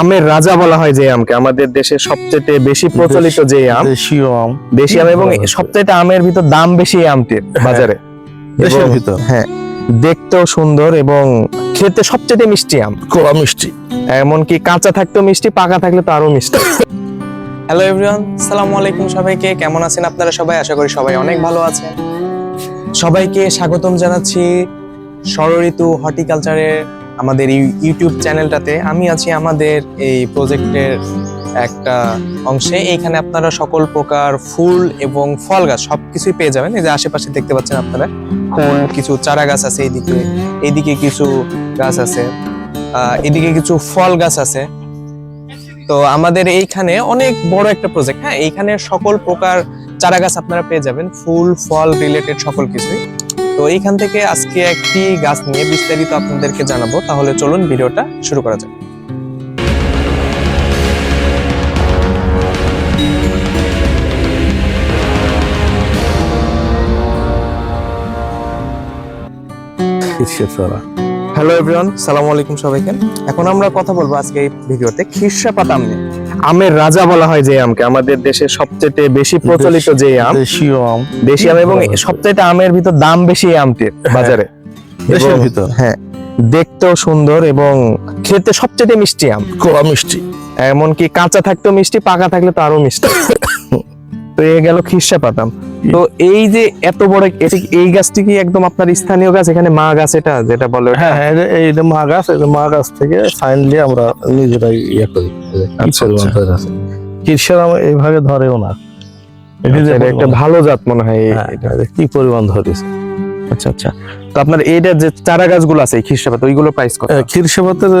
আমের রাজা বলা হয় যে আমকে। আমাদের দেশে সবচেয়ে বেশি প্রচলিত যে আম দেশীয় আম। দেশি আম এবং হচ্ছে। সবচেয়ে আমের ভিতর দাম বেশি আমটির বাজারে। দেশের ভিতর। হ্যাঁ দেখতেও সুন্দর এবং খেতে সবচেয়ে মিষ্টি আম। কড়া মিষ্টি। এমনকি কাঁচা থাকতেও মিষ্টি পাকা থাকলে তো আরও মিষ্টি। হ্যালো এভরিওয়ান সালামু আলাইকুম সবাইকে। কেমন আছেন আপনারা সবাই? আশা করি সবাই অনেক ভালো আছেন। সবাইকে স্বাগতম জানাচ্ছি ষড়ঋতু হর্টিকালচারের আমাদের এই ইউটিউব চ্যানেলটাতে আমি আছি আমাদের এই প্রজেক্টের একটা অংশে। এইখানে আপনারা সকল প্রকার ফুল এবং ফল গাছ সবকিছুই পেয়ে যাবেন। এই যে আশেপাশে দেখতে পাচ্ছেন আপনারা ফুল কিছু চারা গাছ আছে এইদিকে এইদিকে কিছু গাছ আছে এদিকে কিছু ফল গাছ আছে। তো আমাদের এইখানে অনেক বড় একটা প্রজেক্ট হ্যাঁ এইখানে সকল প্রকার চারা গাছ আপনারা পেয়ে যাবেন। ফুল, ফল রিলেটেড সকল কিছুই। তো এইখান থেকে আজকে একটি গাছ নিয়ে বিস্তারিত আপনাদেরকে জানাব। তাহলে চলুন ভিডিওটা শুরু করা যাক। হ্যালো এভরিওয়ান সালামু আলাইকুম সবাইকে। এখন আমরা কথা বলব আজকে এই ভিডিওতে খিরসা পাতা নিয়ে। আমের রাজা বলা হয় যে আমকে। আমাদের দেশে সবচেয়ে বেশি প্রচলিত যে আম দেশীয় আম। দেশি আম এবং। সবচেয়ে আমের ভিতর দাম বেশি এই আমটির বাজারে। দেশের ভিতর। হ্যাঁ দেখতেও সুন্দর এবং খেতে সবচেয়ে মিষ্টি আম। মিষ্টি। এমনকি কাঁচা থাকতেও মিষ্টি পাকা থাকলে তো আরও মিষ্টি। তো এ গেল খিরসা পাতাম। তো এই যে এত বড় এই গাছটি কি একদম আপনার স্থানীয় গাছ? এখানে মা গাছ এটা যেটা বলে হ্যাঁ হ্যাঁ এই যে মা গাছ মা গাছ থেকে ফাইনালি আমরা নিজেরাই ইয়ে করি। কি আচ্ছা, আচ্ছা। ধরে আছে কিসের আম এইভাবে ধরেও না। আচ্ছা, একটা ভালো জাত মনে হয় হ্যাঁ, কি পরিমাণ ধরেছে? আচ্ছা আচ্ছা। তো আপনার এইটা যে চারা গাছগুলো আছে এই খিরসা পাতা ওইগুলো প্রাইস কত? ক্ষীর সেবাতের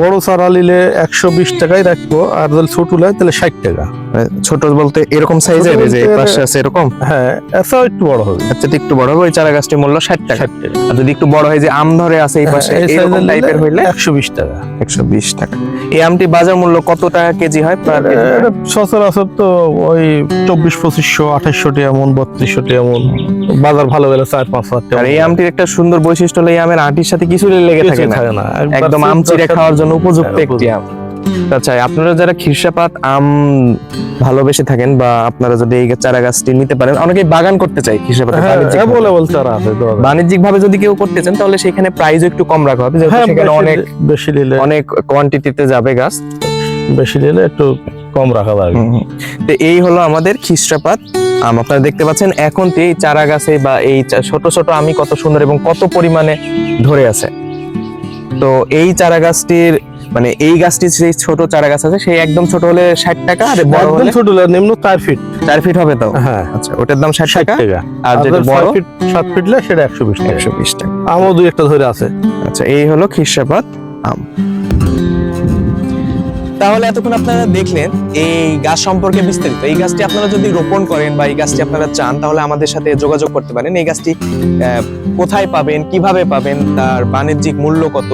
বড় চারা নিলে একশো বিশ টাকায় রাখব আর যদি ছোট নেয় তাহলে ষাট টাকা। ছোট বলতে এরকম সাইজের যে পাশে আছে এরকম? হ্যাঁ এছাড়াও একটু বড় হবে। আচ্ছা একটু বড় হবে ওই চারা গাছটির মূল্য ষাট টাকা। আর যদি একটু বড় হয় যে আম ধরে আছে এই পাশে হ্যাঁ, এরকম টাইপের হইলে একশো বিশ টাকা। একশো বিশ টাকা। এই আমটি বাজার মূল্য কত টাকা কেজি হয় পার সচরাচর তো ওই চব্বিশ পঁচিশশো আঠাশশো এমন বত্রিশশো এমন। বাজার ভালো গেলে চার পাঁচ হাজার টাকা আর এই আমটির একটা সুন্দর বৈশিষ্ট্য হলো এই আমের আটির সাথে কিছু লেগে থাকে না। একদম আম চিড়ে খাওয়ার জন্য উপযুক্ত হ্যাঁ, একটি আম। আচ্ছা আপনারা যারা খিরসাপাত আম ভালোবেসে থাকেন বা আপনারা যদি এই চারা গাছটি নিতে পারেন অনেকেই বাগান করতে চাই খিরসাপাত বাণিজ্যিক ভাবে যদি কেউ করতে চান তাহলে সেখানে প্রাইস একটু কম রাখা হবে যেহেতু হ্যাঁ সেখানে অনেক বেশি- নিলে অনেক কোয়ান্টিটিতে যাবে গাছ। বেশি নিলে একটু কম রাখা লাগবে। তো এই হলো আমাদের খিসরাপাত আম আপনারা দেখতে পাচ্ছেন এখন তো এই চারা গাছে বা এই ছোট ছোট আমি কত সুন্দর এবং কত পরিমাণে ধরে আছে। তো এই চারা গাছটির মানে এই গাছটির যে ছোট চারা গাছ আছে সেই একদম ছোট হলে ষাট টাকা আর বড় হলে ছোট হলে নিম্ন চার ফিট। চার ফিট হবে তো? হ্যাঁ। আচ্ছা ওটার দাম ষাট টাকা আর যেটা বড়? ফিট সাত ফিট হলে সেটা একশো বিশ টাকা। একশো বিশ টাকা। আমও দুই একটা ধরে আছে। আচ্ছা এই হলো খিরসাপাত আম। তাহলে এতক্ষণ আপনারা দেখলেন এই গাছ সম্পর্কে বিস্তারিত। এই গাছটি আপনারা যদি রোপণ করেন বা এই গাছটি আপনারা চান তাহলে আমাদের সাথে যোগাযোগ করতে পারেন। এই গাছটি আহ, কোথায় পাবেন কীভাবে পাবেন তার বাণিজ্যিক মূল্য কত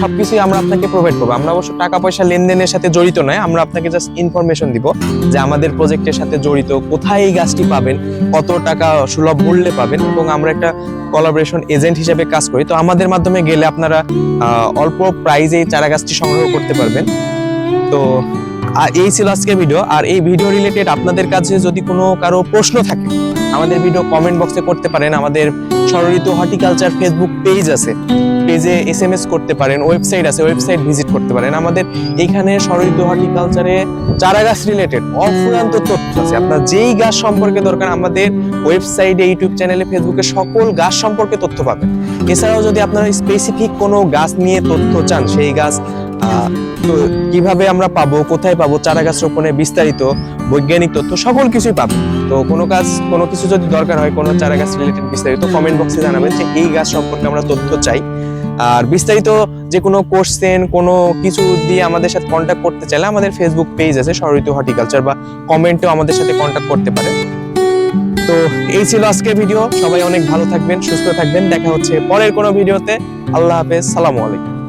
সবকিছুই আমরা আপনাকে প্রোভাইড করব। আমরা অবশ্য টাকা পয়সা লেনদেনের সাথে জড়িত নয়, আমরা আপনাকে জাস্ট ইনফরমেশন দিব যে আমাদের প্রজেক্টের সাথে জড়িত, কোথায় এই গাছটি পাবেন, কত টাকা সুলভ মূল্যে পাবেন এবং আমরা একটা কোলাবোরেশন এজেন্ট হিসেবে কাজ করি। তো আমাদের মাধ্যমে গেলে আপনারা অল্প প্রাইজে এই চারা গাছটি সংগ্রহ করতে পারবেন। তো আর এই ছিল আজকে ভিডিও আর এই ভিডিও রিলেটেড আপনাদের কাছে যদি কোনো কারও প্রশ্ন থাকে, আমাদের ভিডিও কমেন্ট বক্সে করতে পারেন। আমাদের ষড়ঋতু হর্টিকালচার ফেসবুক পেজ আছে। পেজে এস এম এস করতে পারেন ওয়েবসাইট আছে ওয়েবসাইট ভিজিট করতে পারেন। আমাদের এখানে ষড়ঋতু হর্টিকালচারে চারা গাছ রিলেটেড অফুরান্ত তথ্য আছে। আপনার যেই গাছ সম্পর্কে দরকার, আমাদের ওয়েবসাইটে ইউটিউব চ্যানেলে ফেসবুকে সকল গাছ সম্পর্কে তথ্য পাবেন। এছাড়াও যদি আপনারা স্পেসিফিক কোনো গাছ নিয়ে তথ্য চান, সেই গাছ তো কীভাবে আমরা পাবো, কোথায় পাবো চারা গাছ রোপণের বিস্তারিত, বৈজ্ঞানিক তথ্য সকল কিছুই পাবো। তো কোনো কাজ, কোনো কিছু যদি দরকার হয়, কোনো চারা গাছ রিলেটেড বিস্তারিত কমেন্ট বক্সে জানাবেন যে এই গাছ সম্পর্কে আমরা তথ্য চাই। আর বিস্তারিত যে কোনো কোশ্চেন কোনো কিছু দিয়ে আমাদের সাথে কন্ট্যাক্ট করতে চাইলে আমাদের ফেসবুক পেজ আছে সরিতু হর্টিকালচার বা কমেন্টেও আমাদের সাথে কন্ট্যাক্ট করতে পারেন। তো এই ছিল আজকের ভিডিও সবাই অনেক ভালো থাকবেন, সুস্থ থাকবেন। দেখা হচ্ছে পরের কোনো ভিডিওতে আল্লাহ হাফেজ। সালামু আলাইকুম।